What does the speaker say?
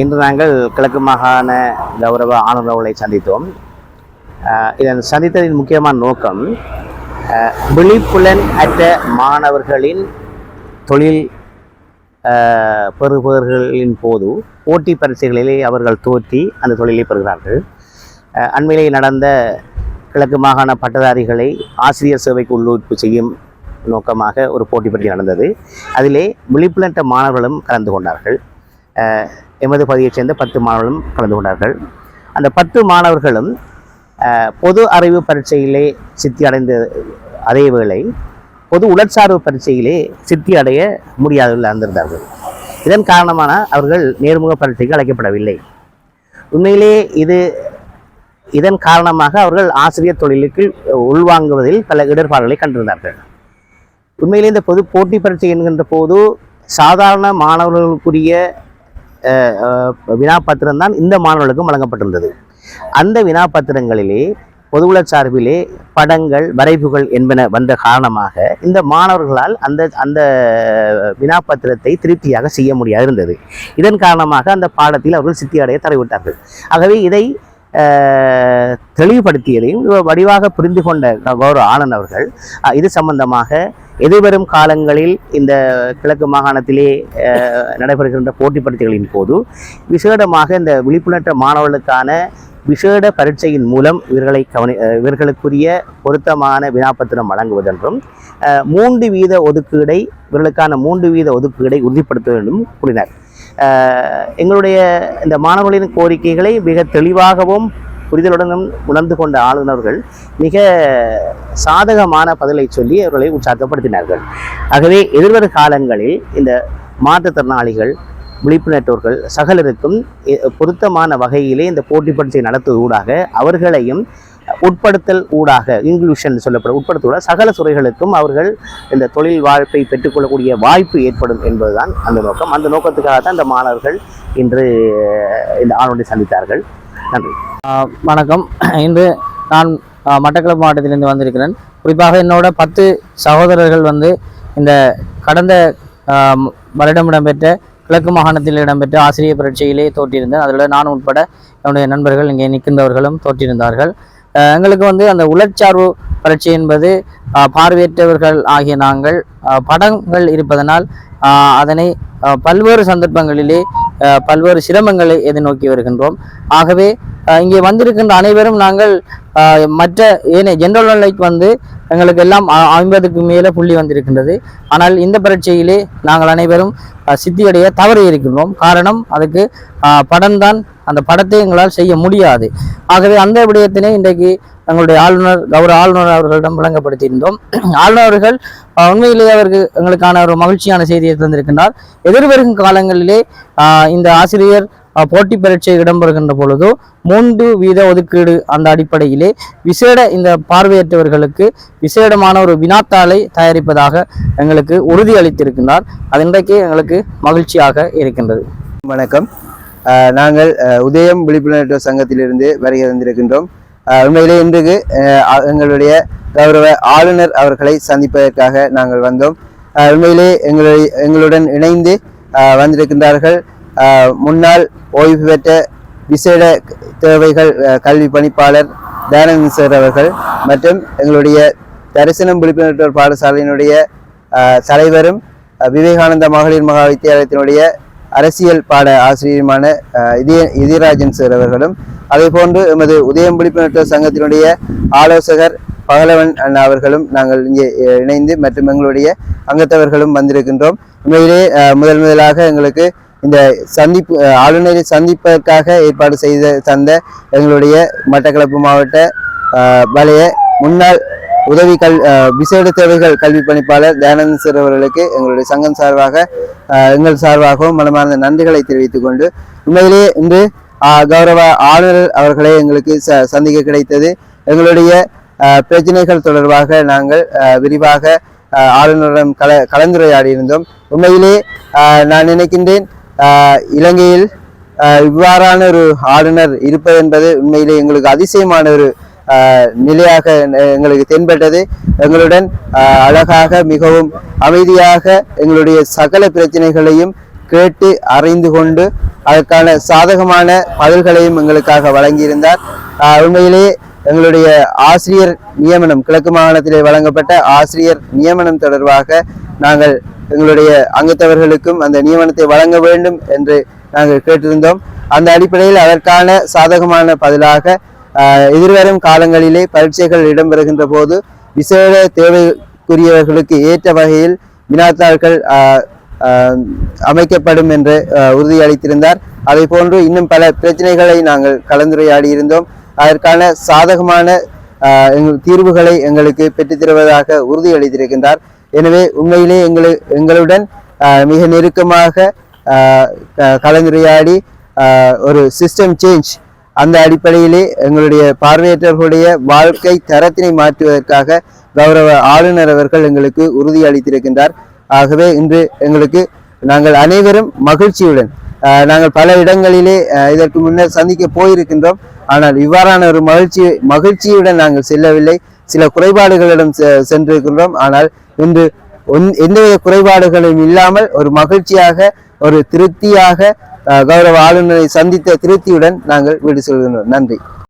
இன்று நாங்கள் கிழக்கு மாகாண கௌரவ ஆளுநர்களை சந்தித்தோம். இதன் சந்தித்ததின் முக்கியமான நோக்கம் விழிப்புலன் அற்ற மாணவர்களின் தொழில் பெறுபவர்களின் போது போட்டி பரீட்சைகளிலே அவர்கள் தோற்றி அந்த தொழிலை பெறுகிறார்கள். அண்மையிலே நடந்த கிழக்கு மாகாண பட்டதாரிகளை ஆசிரியர் சேவைக்கு உள்ளுறுப்பு செய்யும் நோக்கமாக ஒரு போட்டி பற்றி நடந்தது. அதிலே விழிப்புணர்ந்த மாணவர்களும் கலந்து கொண்டார்கள். எமது பகுதியைச் சேர்ந்த பத்து மாணவர்களும் கலந்து கொண்டார்கள். அந்த பத்து மாணவர்களும் பொது அறிவு பரீட்சையிலே சித்தி அடைந்த அதே வேளை பொது உடற்சார்பு பரீட்சையிலே சித்தி அடைய முடியாதவர்கள் இருந்திருந்தார்கள் இதன் காரணமான அவர்கள் நேர்முக பரீட்சைக்கு அழைக்கப்படவில்லை. உண்மையிலே இது இதன் காரணமாக அவர்கள் ஆசிரியர் தொழிலுக்கு உள்வாங்குவதில் பல இடர்பாடுகளை கண்டிருந்தார்கள். உண்மையிலே இந்த பொது போட்டி பரீட்சை என்கின்ற போது சாதாரண மாணவர்களுக்குரிய வினாப்பத்திரம் தான் இந்த மாணவர்களுக்கும் வழங்கப்பட்டிருந்தது. அந்த வினாப்பத்திரங்களிலே பொதுவுள சார்பிலே படங்கள் வரைவுகள் என்பன வந்த காரணமாக இந்த மாணவர்களால் அந்த அந்த வினாப்பத்திரத்தை திருப்தியாக செய்ய முடியாது இருந்தது இதன் காரணமாக அந்த பாடத்தில் அவர்கள் சித்தி அடைய தரவிட்டார்கள் ஆகவே இதை தெளிவுபடுத்தியதையும் வடிவாக புரிந்து கொண்ட கௌரவ ஆனந்த் அவர்கள் இது சம்பந்தமாக எதிர்வரும் காலங்களில் இந்த கிழக்கு மாகாணத்திலே நடைபெறுகின்ற போட்டி பரீட்சைகளின் போது விசேடமாக இந்த விழிப்புணர்வு மாணவர்களுக்கான விசேட பரீட்சையின் மூலம் இவர்களை கவனி இவர்களுக்குரிய பொருத்தமான வினாப்பத்திரம் வழங்குவதென்றும் மூன்று வீத ஒதுக்கீடை இவர்களுக்கான மூன்று வீத ஒதுக்கீடை உறுதிப்படுத்த வேண்டும் கூறினார் எங்களுடைய இந்த மாணவர்களின் கோரிக்கைகளை மிக தெளிவாகவும் புரிதலுடனும் உணர்ந்து கொண்ட ஆளுநர்கள் மிக சாதகமான பதிலை சொல்லி அவர்களை உற்சாகப்படுத்தினார்கள். ஆகவே எதிர்வரும் காலங்களில் இந்த மாற்றுத்திறனாளிகள் விழிப்புணர்வோர்கள் சகலருக்கும் பொருத்தமான வகையிலே இந்த போட்டி பரீட்சை நடத்துவது ஊடாக அவர்களையும் உட்படுத்தல் ஊடாக இன்க்ளூஷன் சொல்லப்படும் உட்படுத்தல் சகல துறைகளுக்கும் அவர்கள் இந்த தொழில் வாழ்ப்பை பெற்றுக்கொள்ளக்கூடிய வாய்ப்பு ஏற்படும் என்பதுதான் அந்த நோக்கம். அந்த நோக்கத்துக்காக தான் இந்த மாணவர்கள் இன்று இந்த ஆளுநரை சந்தித்தார்கள். நன்றி. வணக்கம். இன்று நான் மட்டக்களப்பு மாவட்டத்திலிருந்து வந்திருக்கிறேன். குறிப்பாக என்னோட பத்து சகோதரர்கள் வந்து இந்த கடந்த வருடம் இடம்பெற்ற கிழக்கு மாகாணத்தில் இடம்பெற்ற ஆசிரியர் பரீட்சையிலே தோற்றியிருந்தேன் அதில் நான் உட்பட என்னுடைய நண்பர்கள் இங்கே நிற்கின்றவர்களும் தோற்றியிருந்தார்கள் எங்களுக்கு வந்து அந்த உளச்சார்பு பரீட்சை என்பது பார்வையற்றவர்கள் ஆகிய நாங்கள் படங்கள் இருப்பதனால் அதனை பல்வேறு சந்தர்ப்பங்களிலே பல்வேறு சிரமங்களை எதிர்நோக்கி வருகின்றோம். ஆகவே இங்கே வந்திருக்கின்ற அனைவரும் நாங்கள் மற்ற ஏனைய ஜென்ரல் நாலேஜ் வந்து எங்களுக்கு எல்லாம் ஐம்பதுக்கு மேலே புள்ளி வந்திருக்கின்றது. ஆனால் இந்த பரீட்சையிலே நாங்கள் அனைவரும் சித்தியடைய தவறி இருக்கின்றோம். காரணம் அதுக்கு படம்தான் அந்த படத்தை எங்களால் செய்ய முடியாது. ஆகவே அந்த விடயத்தினை இன்றைக்கு தங்களுடைய ஆளுநர் கௌரவ ஆளுநர் அவர்களிடம் விளங்கப்படுத்தியிருந்தோம். ஆளுநர் அவர்கள் உண்மையிலேயே அவருக்கு எங்களுக்கான ஒரு மகிழ்ச்சியான செய்தியை தந்திருக்கின்றார். எதிர்வரும் காலங்களிலே இந்த ஆசிரியர் போட்டி பரீட்சை இடம்பெறுகின்ற பொழுது மூன்று வீத ஒதுக்கீடு அந்த அடிப்படையிலே விசேட இந்த பார்வையற்றவர்களுக்கு விசேடமான ஒரு வினாத்தாளை தயாரிப்பதாக எங்களுக்கு உறுதி அளித்திருக்கின்றார். அது இன்றைக்கு எங்களுக்கு மகிழ்ச்சியாக இருக்கின்றது. வணக்கம். நாங்கள் உதயம் விழிப்புணர்வு சங்கத்திலிருந்து வருகை வந்திருக்கின்றோம் உண்மையிலே இன்றைக்கு எங்களுடைய கௌரவ ஆளுநர் அவர்களை சந்திப்பதற்காக நாங்கள் வந்தோம். உண்மையிலே எங்களுடைய எங்களுடன் இணைந்து வந்திருக்கின்றார்கள். முன்னாள் ஓய்வு பெற்ற விசேட தேவைகள் கல்வி பணிப்பாளர் தயானந்த் சார் அவர்கள் மற்றும் எங்களுடைய தரிசனம் விழிப்புணர்வு பாடசாலையினுடைய தலைவரும் விவேகானந்த மகளிர் மகா வித்தியாலயத்தினுடைய அரசியல் பாட ஆசிரியருமான இதய இதயராஜன் சார் அவர்களும் அதே போன்று எமது உதயம் விழிப்புணர்வு சங்கத்தினுடைய ஆலோசகர் பகலவன் அண்ணா அவர்களும் நாங்கள் இங்கே இணைந்து மற்றும் எங்களுடைய அங்கத்தவர்களும் வந்திருக்கின்றோம். உண்மையிலே முதல் முதலாக எங்களுக்கு இந்த சந்திப்பு ஆளுநரை சந்திப்பதற்காக ஏற்பாடு செய்த தந்த எங்களுடைய மட்டக்களப்பு மாவட்ட வலைய முன்னாள் உதவி கல் விசேட தேவைகள் கல்வி பணிப்பாளர் தயானந்த சார் அவர்களுக்கு எங்களுடைய சங்கம் சார்பாக எங்கள் சார்பாகவும் மனமார்ந்த நன்றிகளை தெரிவித்துக் கொண்டு உண்மையிலேயே இன்று கௌரவ ஆளுநர் அவர்களை எங்களுக்கு ச சந்திக்க கிடைத்தது. எங்களுடைய பிரச்சனைகள் தொடர்பாக நாங்கள் விரிவாக ஆளுநரிடம் கல கலந்துரையாடியிருந்தோம். உண்மையிலே நான் நினைக்கின்றேன் இலங்கையில் இவ்வாறான ஒரு ஆளுநர் இருப்பது என்பது உண்மையிலே எங்களுக்கு அதிசயமான ஒரு நிலையாக எங்களுக்கு தென்பட்டது. எங்களுடன் அழகாக மிகவும் அமைதியாக எங்களுடைய சகல பிரச்சனைகளையும் கேட்டு அறிந்து கொண்டு அதற்கான சாதகமான பதில்களையும் எங்களுக்காக வழங்கியிருந்தார். உண்மையிலேயே எங்களுடைய ஆசிரியர் நியமனம் கிழக்கு மாகாணத்திலே வழங்கப்பட்ட ஆசிரியர் நியமனம் தொடர்பாக நாங்கள் எங்களுடைய அங்கத்தவர்களுக்கும் அந்த நியமனத்தை வழங்க வேண்டும் என்று நாங்கள் கேட்டிருந்தோம். அந்த அடிப்படையில் அதற்கான சாதகமான பதிலாக எதிர்வரும் காலங்களிலே பரீட்சைகள் இடம்பெறுகின்ற போது விசேட தேவைக்குரியவர்களுக்கு ஏற்ற வகையில் வினாத்தாள்கள் அமைக்கப்படும் என்று உறுதியளித்திருந்தார். அதை போன்று இன்னும் பல பிரச்சனைகளை நாங்கள் கலந்துரையாடியிருந்தோம் அதற்கான சாதகமான எங்கள் தீர்வுகளை எங்களுக்கு பெற்றுத்தருவதாக உறுதியளித்திருக்கின்றார். எனவே உண்மையிலே எங்களு எங்களுடன் மிக நெருக்கமாக கலந்துரையாடி ஒரு சிஸ்டம் சேஞ்ச் அந்த அடிப்படையிலே எங்களுடைய பார்வையற்றவர்களுடைய வாழ்க்கை தரத்தினை மாற்றுவதற்காக கௌரவ ஆளுநர் அவர்கள் எங்களுக்கு உறுதியளித்திருக்கின்றார். ஆகவே இன்று எங்களுக்கு நாங்கள் அனைவரும் மகிழ்ச்சியுடன் நாங்கள் பல இடங்களிலே இதற்கு முன்னர் சந்திக்க போயிருக்கின்றோம். ஆனால் இவ்வாறான ஒரு மகிழ்ச்சி மகிழ்ச்சியுடன் நாங்கள் செல்லவில்லை. சில குறைபாடுகளிடம் செ- சென்றிருக்கின்றோம். ஆனால் இன்று எந்தவித குறைபாடுகளும் இல்லாமல் ஒரு மகிழ்ச்சியாக ஒரு திருப்தியாக கௌரவ ஆளுநரை சந்தித்த திருப்தியுடன் நாங்கள் வீடு செல்கின்றோம். நன்றி.